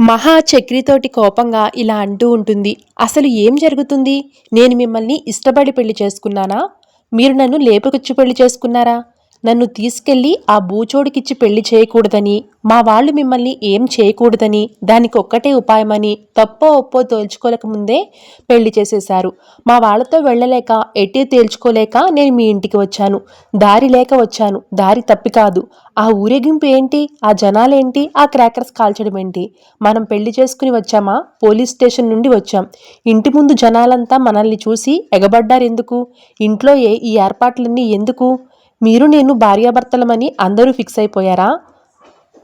మహా చక్రితోటి కోపంగా ఇలా అంటూ ఉంటుంది. అసలు ఏం జరుగుతుంది? నేను మిమ్మల్ని ఇష్టపడి పెళ్ళి చేసుకున్నానా? మీరు నన్ను లేపుకొచ్చి పెళ్ళి చేసుకున్నారా? నన్ను తీసుకెళ్ళి ఆ బూచోడికిచ్చి పెళ్ళి చేయకూడదని మా వాళ్ళు మిమ్మల్ని ఏం చేయకూడదని దానికి ఒక్కటే ఉపాయమని తప్పో ఒప్పో తేల్చుకోలేక ముందే పెళ్ళి చేసేశారు. మా వాళ్ళతో వెళ్ళలేక ఎట్టి తేల్చుకోలేక నేను మీ ఇంటికి వచ్చాను. దారి లేక వచ్చాను. దారి తప్పి కాదు. ఆ ఊరేగింపు ఏంటి? ఆ జనాలేంటి? ఆ క్రాకర్స్ కాల్చడం ఏంటి? మనం పెళ్ళి చేసుకుని వచ్చామా? పోలీస్ స్టేషన్ నుండి వచ్చాం. ఇంటి ముందు జనాలంతా మనల్ని చూసి ఎగబడ్డారెందుకు? ఇంట్లో ఏ ఈ ఏర్పాట్లన్నీ ఎందుకు? మీరు నేను భార్యాభర్తలమని అందరూ ఫిక్స్ అయిపోయారా?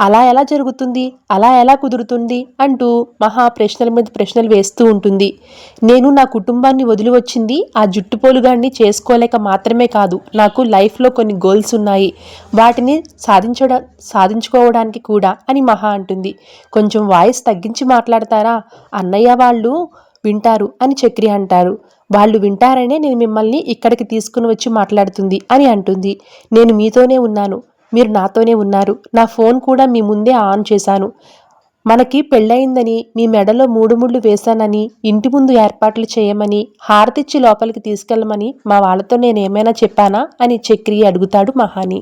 అలా ఎలా జరుగుతుంది? అలా ఎలా కుదురుతుంది? అంటూ మహా ప్రశ్నల మీద ప్రశ్నలు వేస్తూ ఉంటుంది. నేను నా కుటుంబాన్ని వదిలి వచ్చింది ఆ జుట్టుపోలుగాన్ని చేసుకోలేక మాత్రమే కాదు నాకు లైఫ్లో కొన్ని గోల్స్ ఉన్నాయి. వాటిని సాధించడం సాధించుకోవడానికి కూడా అని మహా అంటుంది. కొంచెం వాయిస్ తగ్గించి మాట్లాడతారా? అన్నయ్య వాళ్ళు వింటారు అని చక్రి అంటారు. వాళ్ళు వింటారనే నేను మిమ్మల్ని ఇక్కడికి తీసుకుని వచ్చి మాట్లాడుతుంది అని అంటుంది. నేను మీతోనే ఉన్నాను. మీరు నాతోనే ఉన్నారు. నా ఫోన్ కూడా మీ ముందే ఆన్ చేశాను. మనకి పెళ్ళయిందని మీ మెడలో మూడు ముళ్ళు వేశానని ఇంటి ముందు ఏర్పాట్లు చేయమని హారతిచ్చి లోపలికి తీసుకెళ్ళమని మా వాళ్ళతో నేను ఏమైనా చెప్పానా అని చక్రి అడుగుతాడు మహాని.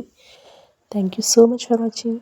Thank you so much for watching.